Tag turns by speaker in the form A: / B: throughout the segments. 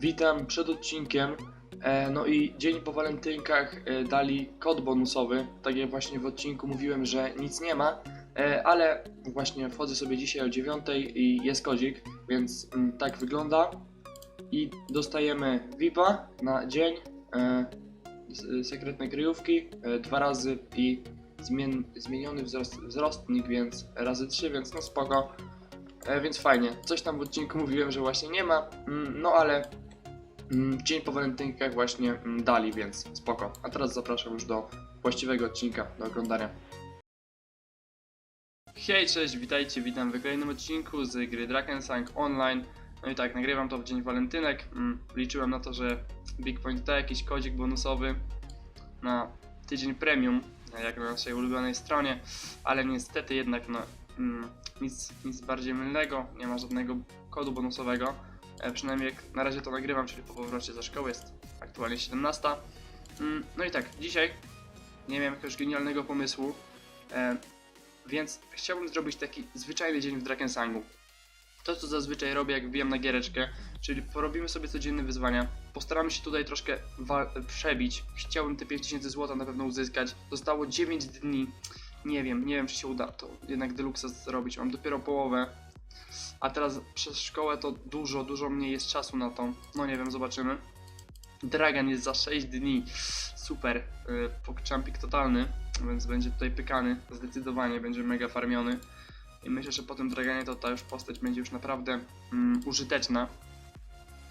A: Witam przed odcinkiem. E, no i dzień po walentynkach e, dali kod bonusowy. Tak jak właśnie w odcinku mówiłem, że nic nie ma, e, ale właśnie wchodzę sobie dzisiaj o 9 i jest kodzik, więc mm, tak wygląda. I dostajemy VIPa na dzień, sekretne kryjówki dwa razy i zmien, zmieniony wzrost, wzrostnik, więc razy 3, więc no spoko. Więc fajnie. Coś tam w odcinku mówiłem, że właśnie nie ma, mm, no ale dzień po walentynkach właśnie mm, dali, więc spoko. A teraz zapraszam już do właściwego odcinka, do oglądania. Hej, cześć, witajcie, witam w kolejnym odcinku z gry Drakensang Online. No i tak, nagrywam to w dzień walentynek. Mm, liczyłem na to, że Big Point da jakiś kodzik bonusowy na tydzień premium, jak na naszej ulubionej stronie, ale niestety jednak no, mm, nic, nic bardziej mylnego, nie ma żadnego kodu bonusowego. E, przynajmniej jak na razie to nagrywam, czyli po powrocie ze szkoły jest aktualnie 17. Mm, no i tak, dzisiaj nie miałem jakiegoś genialnego pomysłu, e, więc chciałbym zrobić taki zwyczajny dzień w Drakensangu. To co zazwyczaj robię jak wbijam na giereczkę, czyli porobimy sobie codzienne wyzwania. Postaramy się tutaj troszkę przebić. Chciałbym te 5000 złota na pewno uzyskać. Zostało 9 dni. Nie wiem, nie wiem czy się uda to jednak deluxe zrobić. Mam dopiero połowę. A teraz przez szkołę to dużo, dużo mniej jest czasu na to. No nie wiem, zobaczymy. Dragan jest za 6 dni. Super. Yy, Pokczampik totalny, więc będzie tutaj pykany. Zdecydowanie będzie mega farmiony. I myślę, że po tym Draganie to ta już postać będzie już naprawdę mm, użyteczna.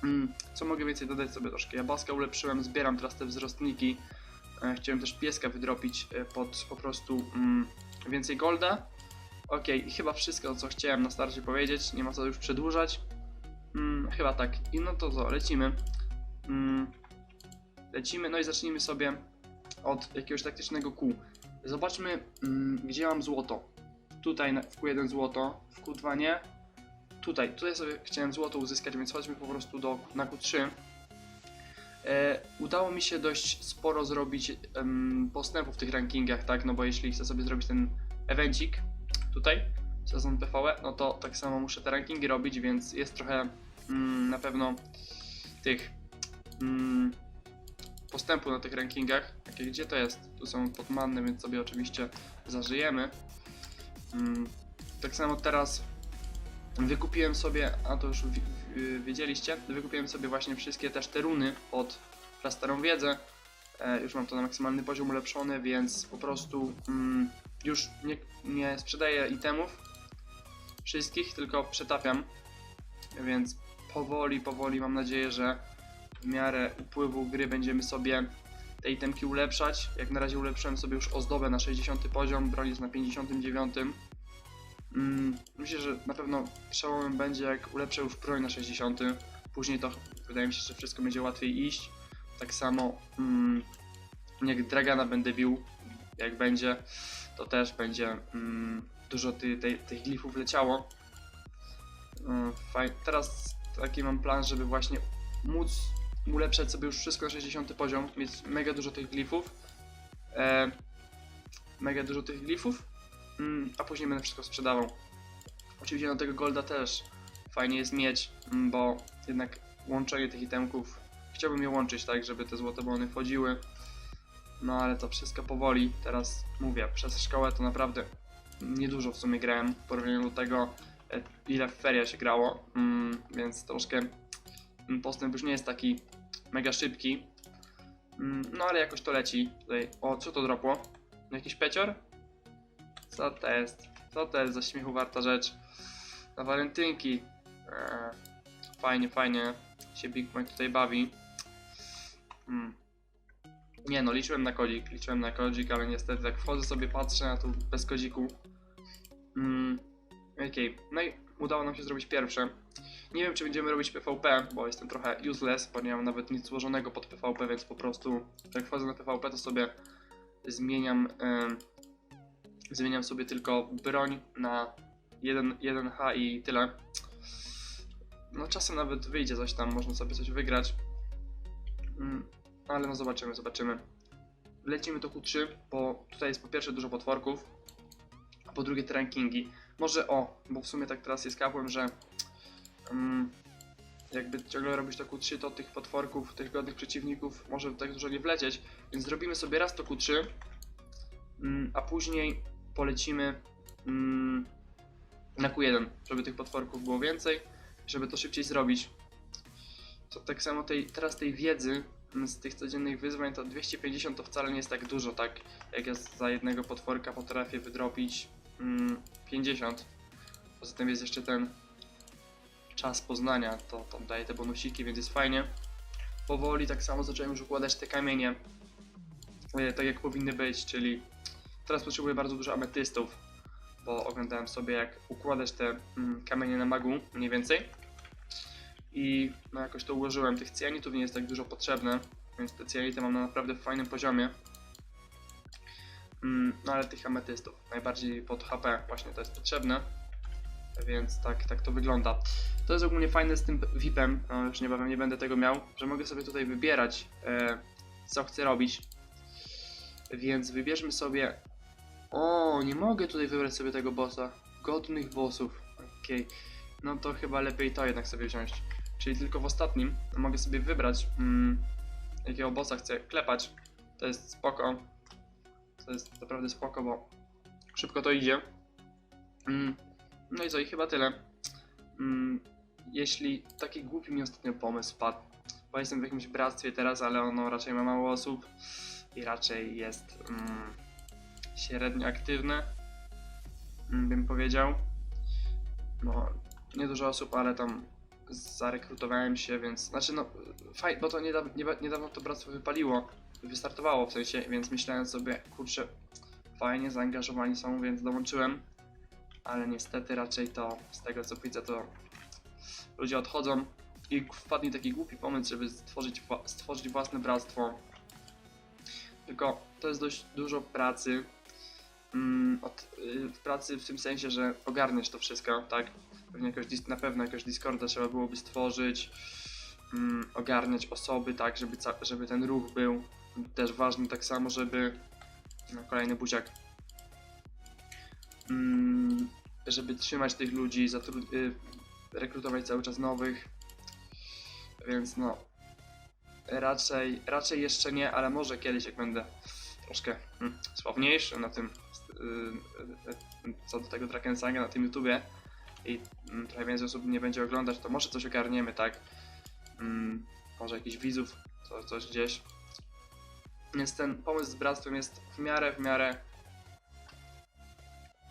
A: Mm, co mogę więcej dodać sobie troszkę? Ja Baska ulepszyłem, zbieram teraz te wzrostniki. E, chciałem też pieska wydropić e, pod po prostu mm, więcej golda. Okej, i chyba wszystko co chciałem na starcie powiedzieć, nie ma co już przedłużać. Mm, chyba tak. I no to co, lecimy. Mm, lecimy, no i zacznijmy sobie od jakiegoś taktycznego kół. Zobaczmy, mm, gdzie mam złoto. Tutaj w Q1 złoto, w Q2 nie. Tutaj, tutaj sobie chciałem złoto uzyskać, więc chodźmy po prostu do, na Q3. E, udało mi się dość sporo zrobić em, postępu w tych rankingach, tak? No bo jeśli chcę sobie zrobić ten evencik tutaj, sezon PvE, no to tak samo muszę te rankingi robić, więc jest trochę mm, na pewno tych mm, postępu na tych rankingach. Takie, gdzie to jest? Tu są podmanne, więc sobie oczywiście zażyjemy. Mm, tak samo teraz wykupiłem sobie, a to już wi- wi- wiedzieliście, wykupiłem sobie właśnie wszystkie też te runy od na starą wiedzę. E, już mam to na maksymalny poziom ulepszony, więc po prostu mm, już nie, nie sprzedaję itemów wszystkich, tylko przetapiam. Więc powoli, powoli mam nadzieję, że w miarę upływu gry będziemy sobie te itemki ulepszać. Jak na razie ulepszyłem sobie już ozdobę na 60 poziom, broń jest na 59. Mm, myślę, że na pewno przełomem będzie jak ulepszę już broń na 60. Później to wydaje mi się, że wszystko będzie łatwiej iść. Tak samo mm, jak Dragana będę bił, jak będzie, to też będzie mm, dużo ty, tych glifów leciało. Mm, faj- Teraz taki mam plan, żeby właśnie móc ulepszać sobie już wszystko na 60 poziom, mieć mega dużo tych glifów. E, mega dużo tych glifów, mm, a później będę wszystko sprzedawał. Oczywiście na tego golda też fajnie jest mieć, mm, bo jednak łączenie tych itemków, chciałbym je łączyć tak, żeby te złote bony wchodziły. No ale to wszystko powoli. Teraz mówię, przez szkołę to naprawdę niedużo w sumie grałem w porównaniu do tego, e, ile w feria się grało, mm, więc troszkę mm, postęp już nie jest taki mega szybki. Mm, No ale jakoś to leci. Tutaj, o, co to dropło? Jakiś pecior? Co to jest? Co to jest za śmiechu warta rzecz? Na walentynki. Eee, fajnie, fajnie się Big Point tutaj bawi. Mm. Nie no, liczyłem na kodzik, liczyłem na kodzik, ale niestety tak wchodzę sobie, patrzę na tu bez kodziku. Mm. Okej, no i udało nam się zrobić pierwsze. Nie wiem, czy będziemy robić PvP, bo jestem trochę useless, bo nie mam nawet nic złożonego pod PvP, więc po prostu jak wchodzę na PvP, to sobie zmieniam em, zmieniam sobie tylko broń na 1, 1H i tyle. No czasem nawet wyjdzie coś tam, można sobie coś wygrać. Mm, ale no zobaczymy, zobaczymy. Lecimy do Q3, bo tutaj jest po pierwsze dużo potworków, a po drugie te rankingi. Może o, bo w sumie tak teraz jest kapłem, że mm, jakby ciągle robić to Q3, to tych potworków, tych godnych przeciwników może tak dużo nie wlecieć, więc zrobimy sobie raz to Q3, mm, a później polecimy mm, na Q1, żeby tych potworków było więcej, żeby to szybciej zrobić. To tak samo tej, teraz tej wiedzy z tych codziennych wyzwań to 250 to wcale nie jest tak dużo, tak jak ja za jednego potworka potrafię wydropić mm, 50. Poza tym jest jeszcze ten czas poznania, to, to daje te bonusiki, więc jest fajnie. Powoli tak samo zacząłem już układać te kamienie, e, tak jak powinny być, czyli teraz potrzebuję bardzo dużo ametystów, bo oglądałem sobie jak układać te mm, kamienie na magu mniej więcej i no jakoś to ułożyłem. Tych cyanitów nie jest tak dużo potrzebne, więc te mam na naprawdę fajnym poziomie. Mm, no ale tych ametystów najbardziej pod HP właśnie to jest potrzebne, więc tak, tak to wygląda. To jest ogólnie fajne z tym VIP-em, no już niebawem nie będę tego miał, że mogę sobie tutaj wybierać e, co chcę robić. Więc wybierzmy sobie. O, nie mogę tutaj wybrać sobie tego bossa. Godnych bossów. Okej. No to chyba lepiej to jednak sobie wziąć. Czyli tylko w ostatnim mogę sobie wybrać, mm, jakiego bossa chcę klepać. To jest spoko. To jest naprawdę spoko, bo szybko to idzie. Mm, no i co, i chyba tyle. Mm, jeśli taki głupi mi ostatnio pomysł wpadł, bo jestem w jakimś bractwie teraz, ale ono raczej ma mało osób i raczej jest mm, średnio aktywne, mm, bym powiedział. No, nie dużo osób, ale tam zarekrutowałem się, więc znaczy no fajnie, bo to niedawno, niedawno to bractwo wypaliło, wystartowało w sensie, więc myślałem sobie, kurczę, fajnie zaangażowani są, więc dołączyłem, ale niestety raczej to, z tego co widzę, to ludzie odchodzą i wpadł mi taki głupi pomysł, żeby stworzyć, stworzyć własne bractwo. Tylko to jest dość dużo pracy. Mm, od, y, w pracy w tym sensie, że ogarniesz to wszystko, tak? Pewnie jakoś, na pewno jakoś Discorda trzeba byłoby stworzyć, mm, ogarniać osoby, tak, żeby, żeby ten ruch był też ważny, tak samo, żeby no, kolejny buziak mm, żeby trzymać tych ludzi, y, rekrutować cały czas nowych. Więc no, raczej, raczej jeszcze nie, ale może kiedyś, jak będę troszkę mm, sławniejszy na tym, y, y, y, co do tego Drakensanga na tym YouTubie i mm, trochę więcej osób nie będzie oglądać, to może coś ogarniemy, tak? Mm, może jakichś widzów, co, coś gdzieś. Więc ten pomysł z bractwem jest w miarę, w miarę,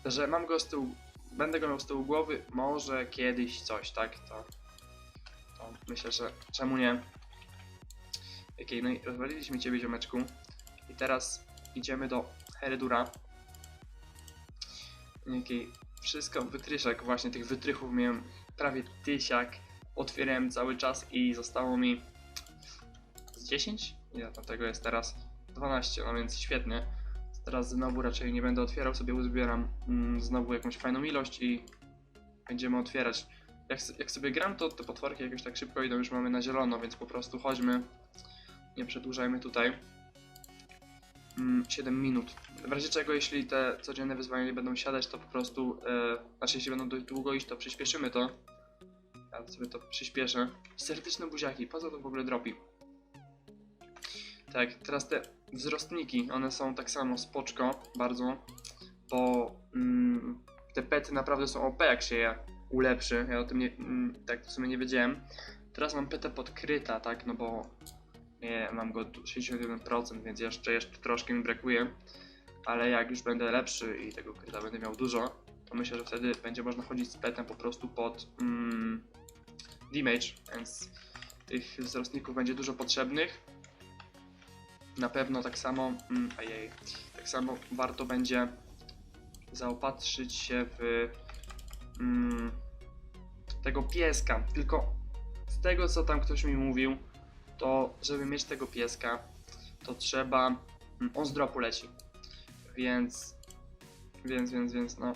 A: że mam go z tyłu, będę go miał z tyłu głowy, może kiedyś coś, tak? To, to myślę, że czemu nie? Okej, no i rozwaliliśmy ciebie ziomeczku. I teraz idziemy do Heredura. Okej, wszystko, wytryszek, właśnie tych wytrychów miałem prawie tysiak. Otwierałem cały czas i zostało mi z 10? Ile tam tego jest teraz? 12, no więc świetnie. Teraz znowu raczej nie będę otwierał, sobie uzbieram mm, znowu jakąś fajną ilość i będziemy otwierać. Jak, jak sobie gram, to te potworki jakoś tak szybko idą, już mamy na zielono, więc po prostu chodźmy. Nie przedłużajmy tutaj. Mm, 7 minut. W razie czego, jeśli te codzienne wyzwania nie będą siadać, to po prostu, e, znaczy jeśli będą dość długo iść, to przyspieszymy to. Ja sobie to przyspieszę. Serdeczne buziaki, po co to w ogóle dropi? Tak, teraz te wzrostniki, one są tak samo spoczko, bardzo, bo mm, te pety naprawdę są OP, jak się je ulepszy. Ja o tym nie, mm, tak w sumie nie wiedziałem. Teraz mam petę podkryta, tak, no bo nie, mam go tu 61%, więc jeszcze, jeszcze troszkę mi brakuje. Ale jak już będę lepszy i tego kryta będę miał dużo, to myślę, że wtedy będzie można chodzić z petem po prostu pod mm, damage, więc tych wzrostników będzie dużo potrzebnych. Na pewno tak samo, mm, ajej, tak samo warto będzie zaopatrzyć się w mm, tego pieska. Tylko z tego co tam ktoś mi mówił, to żeby mieć tego pieska, to trzeba. mm, On z dropu leci. Więc. Więc, więc, więc, no.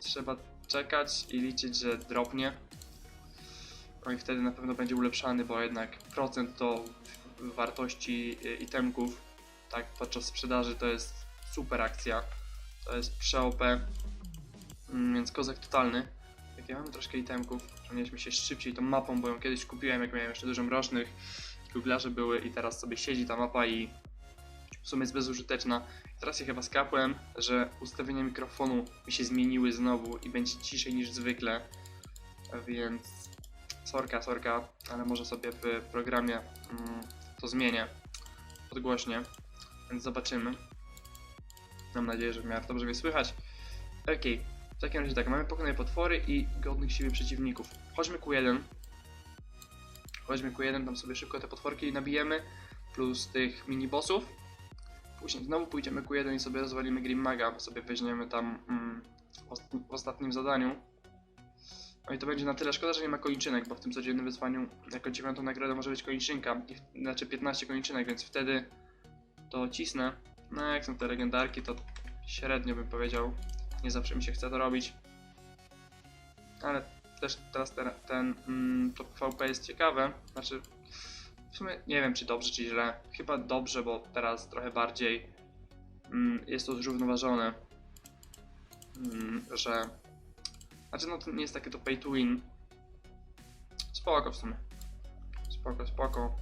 A: Trzeba czekać i liczyć, że dropnie. No i wtedy na pewno będzie ulepszany, bo jednak procent do wartości y, itemków, tak, podczas sprzedaży to jest super akcja. To jest prze-OP, mm, więc kozak totalny. Ja mamy troszkę itemków, przenieśmy się szybciej tą mapą, bo ją kiedyś kupiłem, jak miałem jeszcze dużo mrocznych. Googlarze były i teraz sobie siedzi ta mapa i w sumie jest bezużyteczna. Teraz się chyba skapłem, że ustawienia mikrofonu mi się zmieniły znowu i będzie ciszej niż zwykle, więc sorka, sorka, ale może sobie w programie mm, to zmienię podgłośnie, więc zobaczymy. Mam nadzieję, że w miarę dobrze mnie słychać. Okej, w takim razie tak, mamy pokonane potwory i godnych siły przeciwników. Chodźmy Q1. Chodźmy Q1, tam sobie szybko te potworki nabijemy, plus tych mini-bossów. Później znowu pójdziemy Q1 i sobie rozwalimy Grimmaga, sobie weźmiemy tam mm, w ost- w ostatnim zadaniu. No i to będzie na tyle szkoda, że nie ma koniczynek, bo w tym codziennym wyzwaniu jako dziewiątą nagrodę może być koniczynka, i znaczy 15 koniczynek, więc wtedy to cisnę. No jak są te legendarki, to średnio bym powiedział. Nie zawsze mi się chce to robić. Ale też teraz ten, ten mm, to PvP jest ciekawe. Znaczy, w sumie nie wiem czy dobrze czy źle. Chyba dobrze, bo teraz trochę bardziej mm, jest to zrównoważone. Mm, że. Znaczy, no to nie jest takie to pay to win. Spoko w sumie. Spoko, spoko.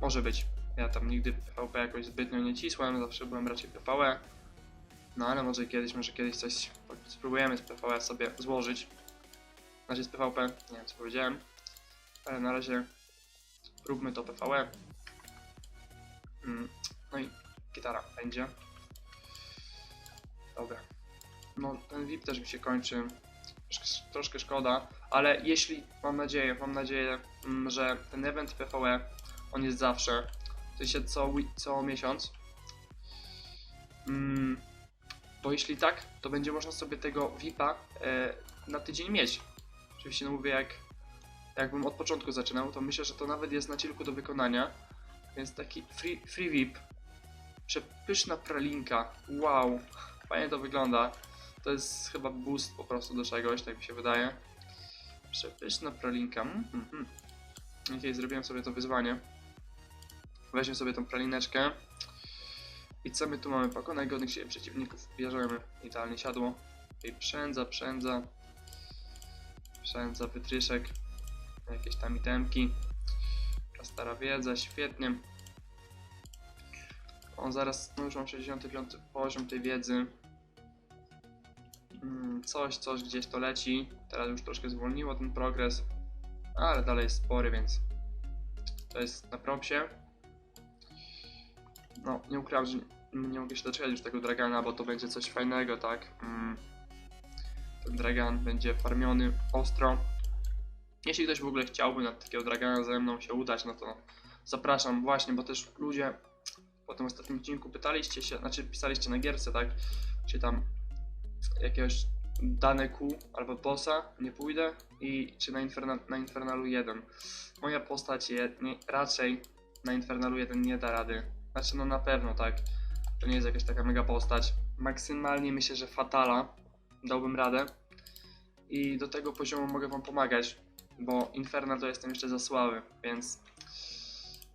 A: Może być. Ja tam nigdy PvP jakoś zbytnio nie cisłem, zawsze byłem raczej PvE. No ale może kiedyś, może kiedyś coś spróbujemy z PvE sobie złożyć. Znaczy z PvP, nie wiem co powiedziałem. Ale na razie róbmy to PvE. Mm, No i gitara będzie. Dobra. No ten VIP też mi się kończy. Troszkę, troszkę szkoda, ale jeśli, mam nadzieję, mam nadzieję, mm, że ten event PvE, on jest zawsze, w sensie co, co miesiąc. Mm, bo jeśli tak, to będzie można sobie tego VIPa e, na tydzień mieć. Oczywiście no mówię, jak jakbym od początku zaczynał, to myślę, że to nawet jest na cilku do wykonania. Więc taki free, free VIP, przepyszna pralinka, wow, fajnie to wygląda. To jest chyba boost po prostu do czegoś, tak mi się wydaje. Przepyszna pralinka, mm, mm, mm. Okej, zrobiłem sobie to wyzwanie. Weźmy sobie tą pralineczkę. I co my tu mamy? Pokonaj godnych siebie przeciwników. Bierzemy idealnie siadło. I przędza, przędza. Przędza, wytryszek. Jakieś tam itemki. Taka stara wiedza, świetnie. On zaraz, no już mam 65 poziom tej wiedzy. Mm, Coś, coś gdzieś to leci. Teraz już troszkę zwolniło ten progres. Ale dalej jest spory, więc to jest na propsie. No, nie ukrywam, że nie, nie mogę się doczekać już tego Dragana, bo to będzie coś fajnego, tak? Mm. Ten Dragan będzie farmiony ostro. Jeśli ktoś w ogóle chciałby na takiego Dragana ze mną się udać, no to zapraszam właśnie, bo też ludzie po tym ostatnim odcinku pytaliście się, znaczy pisaliście na gierce, tak? Czy tam jakiegoś dane Q albo bossa nie pójdę i czy na, Inferna, na Infernalu 1. Moja postać je, nie, raczej na Infernalu 1 nie da rady. Znaczy no na pewno tak. To nie jest jakaś taka mega postać. Maksymalnie myślę, że Fatala dałbym radę. I do tego poziomu mogę wam pomagać, bo Infernal to jestem jeszcze za słaby, więc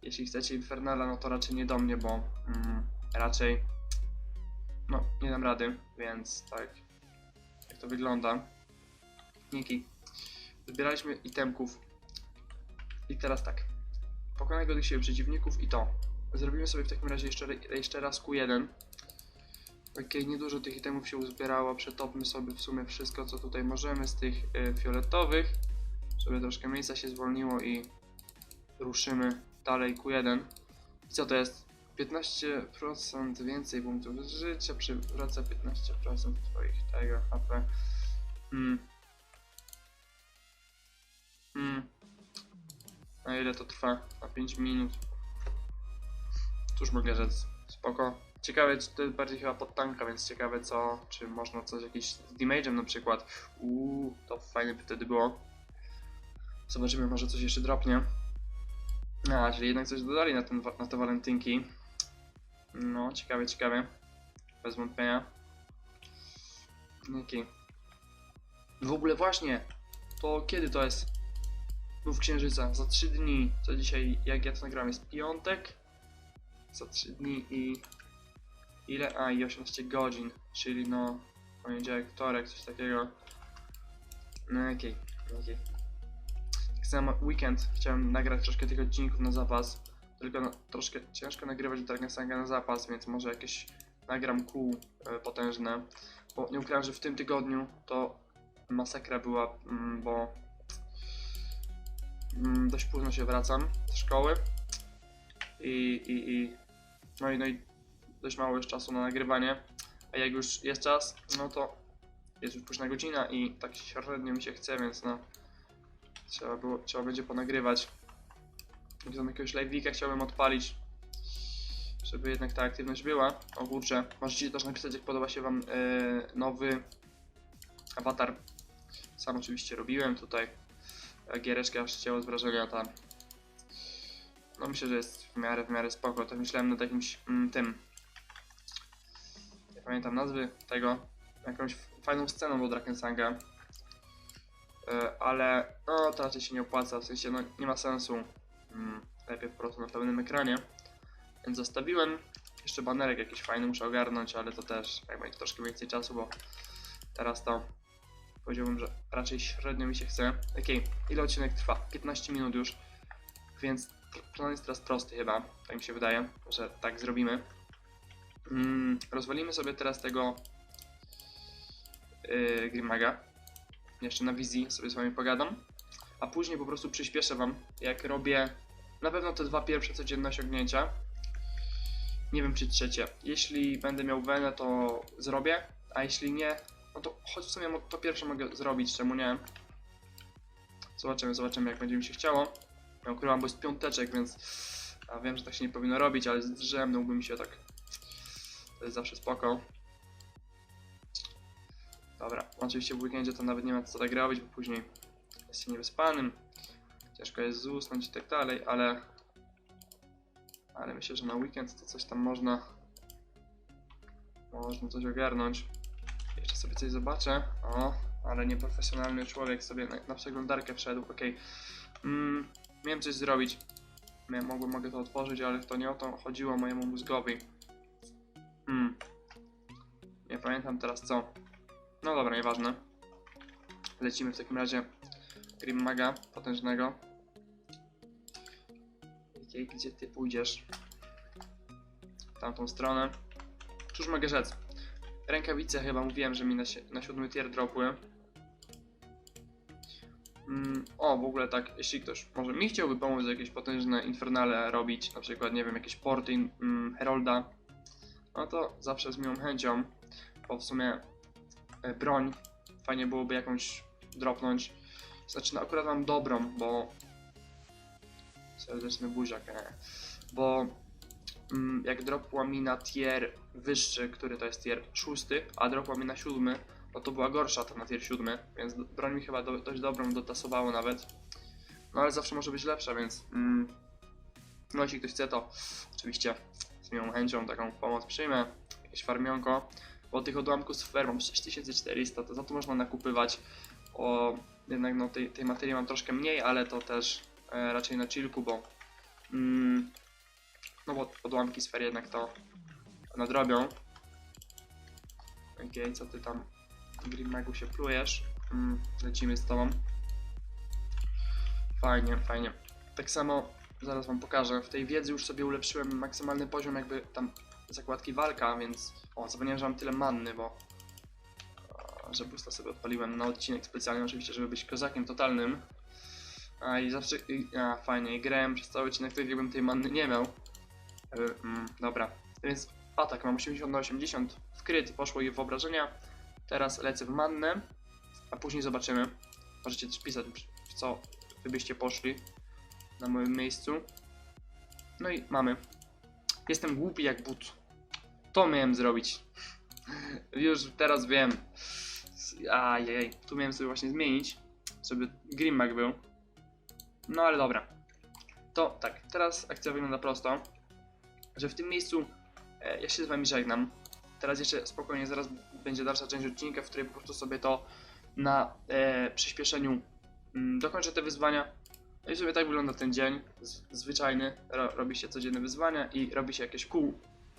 A: jeśli chcecie Infernala, no to raczej nie do mnie, bo mm, raczej no nie dam rady, więc tak jak to wygląda. Niki. Zbieraliśmy itemków i teraz tak. Pokonaj godnych siebie przeciwników i to. Zrobimy sobie w takim razie jeszcze, jeszcze raz Q1. Okej, niedużo tych itemów się uzbierało, przetopmy sobie w sumie wszystko co tutaj możemy z tych y, fioletowych. Żeby troszkę miejsca się zwolniło i ruszymy dalej Q1. I co to jest? 15% więcej punktów życia, przywraca 15% twoich tego HP. Hmm. Hmm. Na ile to trwa? Na 5 minut. Cóż mogę rzec? Spoko. Ciekawe, czy to jest bardziej chyba pod tanka, więc ciekawe co, czy można coś jakiś z damage'em na przykład. Uuu, to fajnie by wtedy było. Zobaczymy, może coś jeszcze dropnie. A, czyli jednak coś dodali na, ten, na te walentynki. No, ciekawe, ciekawe. Bez wątpienia. Jaki? W ogóle właśnie, to kiedy to jest? Mów księżyca, za 3 dni. Co dzisiaj, jak ja to nagram, jest piątek? Za 3 dni i... Ile? A, i 18 godzin, czyli no... Poniedziałek, wtorek, coś takiego. No okej, okej. sam weekend chciałem nagrać troszkę tych odcinków na zapas, tylko no, troszkę ciężko nagrywać Dragon Sanga na zapas, więc może jakieś nagram kół e, potężne, bo nie ukrywam, że w tym tygodniu to masakra była, mm, bo mm, dość późno się wracam z szkoły i, i, i no i no i dość mało jest czasu na nagrywanie, a jak już jest czas, no to jest już późna godzina i tak średnio mi się chce, więc no trzeba było, trzeba będzie ponagrywać. Jak tam jakiegoś live'ika chciałbym odpalić, żeby jednak ta aktywność była. O kurczę, możecie też napisać jak podoba się wam e, nowy awatar. Sam oczywiście robiłem tutaj giereczkę aż ciało z wrażenia tam. No myślę, że jest w miarę, w miarę spoko. To myślałem nad jakimś mm, tym. Nie pamiętam nazwy tego. Jakąś fajną sceną do Drakensanga. E, ale no to raczej się nie opłaca, w sensie no nie ma sensu. Mm, lepiej po prostu na pełnym ekranie. Więc zostawiłem. Jeszcze banerek jakiś fajny muszę ogarnąć, ale to też jak będzie troszkę więcej czasu, bo teraz to powiedziałbym, że raczej średnio mi się chce. Okej, ile odcinek trwa? 15 minut już, więc plan jest teraz prosty chyba, tak mi się wydaje, że tak zrobimy. Mm, rozwalimy sobie teraz tego yy, Grimaga. Jeszcze na wizji sobie z wami pogadam. A później po prostu przyspieszę wam, jak robię na pewno te dwa pierwsze codzienne osiągnięcia. Nie wiem czy trzecie. Jeśli będę miał wenę, to zrobię, a jeśli nie, no to choć w sumie to pierwsze mogę zrobić, czemu nie? Zobaczymy, zobaczymy jak będzie mi się chciało. Ja ukrywam, bo jest piąteczek, więc a wiem, że tak się nie powinno robić, ale zdrzemnąłby mi się tak. To jest zawsze spoko. Dobra, oczywiście w weekendzie to nawet nie ma co tak robić, bo później jest się niewyspanym. Ciężko jest usnąć i tak dalej, ale ale myślę, że na weekend to coś tam można można coś ogarnąć. Jeszcze sobie coś zobaczę. O, ale nieprofesjonalny człowiek sobie na, na przeglądarkę wszedł. Okej. Mm, miałem coś zrobić. Miałem, mogłem, mogę to otworzyć, ale to nie o to chodziło mojemu mózgowi. Hmm. Nie pamiętam teraz co. No dobra, nieważne. Lecimy w takim razie Grim Maga potężnego. Gdzie, gdzie ty pójdziesz? W tamtą stronę. Cóż mogę rzec? Rękawice chyba mówiłem, że mi na, si- na siódmy tier dropły. Mm, o, w ogóle tak, jeśli ktoś może mi chciałby pomóc jakieś potężne infernale robić, na przykład, nie wiem, jakieś porty mm, Herolda, no to zawsze z miłą chęcią, bo w sumie e, broń fajnie byłoby jakąś dropnąć. Znaczy, no akurat mam dobrą, bo serdeczny buziak, e. bo mm, jak dropła mi na tier wyższy, który to jest tier szósty, a dropła mi na siódmy, no to była gorsza ta na tier siódmy, więc do- broń mi chyba do, dość dobrą dotasowało nawet. No ale zawsze może być lepsza, więc mm, no jeśli ktoś chce, to oczywiście z miłą chęcią taką pomoc przyjmę, jakieś farmionko, bo tych odłamków z fer mam 6400, to za to można nakupywać, o jednak no tej, tej materii mam troszkę mniej, ale to też e, raczej na chillku, bo mm, no bo odłamki sfer jednak to nadrobią. Okej, co ty tam Grimmagu się plujesz? Mm, lecimy z tobą. Fajnie, fajnie. Tak samo zaraz wam pokażę. W tej wiedzy już sobie ulepszyłem maksymalny poziom jakby tam zakładki walka, więc o, zapomniałem, że mam tyle manny, bo że boosta sobie odpaliłem na odcinek specjalny oczywiście, żeby być kozakiem totalnym. A i zawsze, i, a fajnie, i grałem przez cały odcinek, tak jakbym tej manny nie miał. E, mm, dobra, więc atak mam 80 na 80 w kryt, poszło i w obrażenia. Teraz lecę w mannę, a później zobaczymy. Możecie też pisać, w co wy byście poszli na moim miejscu. No i mamy. Jestem głupi jak but. To miałem zrobić. Już teraz wiem. Ajej, tu miałem sobie właśnie zmienić, żeby Grimmag był. No ale dobra. To tak, teraz akcja wygląda prosto, że w tym miejscu e, ja się z wami żegnam. Teraz jeszcze spokojnie, zaraz będzie dalsza część odcinka, w której po prostu sobie to na e, przyspieszeniu mm, dokończę te wyzwania. No i sobie tak wygląda ten dzień, z, zwyczajny. Ro, robi się codzienne wyzwania i robi się jakieś kół,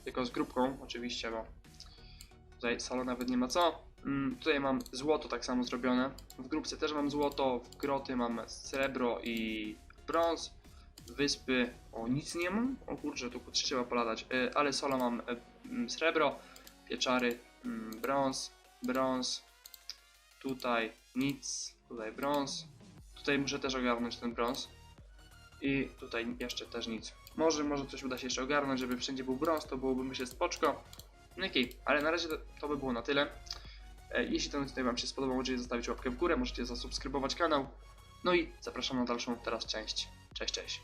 A: tylko z grupką oczywiście, bo tutaj salo nawet nie ma co. Mm, tutaj mam złoto tak samo zrobione. W grupce też mam złoto, w groty mam srebro i brąz. Wyspy, o nic nie mam. O kurczę, tu trzeba poladać. Y, ale solo mam y, mm, srebro, pieczary, mm, brąz, brąz. Tutaj nic, tutaj brąz. Tutaj muszę też ogarnąć ten brąz. I tutaj jeszcze też nic. Może, może coś uda się jeszcze ogarnąć, żeby wszędzie był brąz, to byłoby myślę spoczko. No okej, ale na razie to, to by było na tyle. E, Jeśli ten odcinek Wam się spodobał, możecie zostawić łapkę w górę, możecie zasubskrybować kanał. No i zapraszam na dalszą teraz część. Cześć, cześć.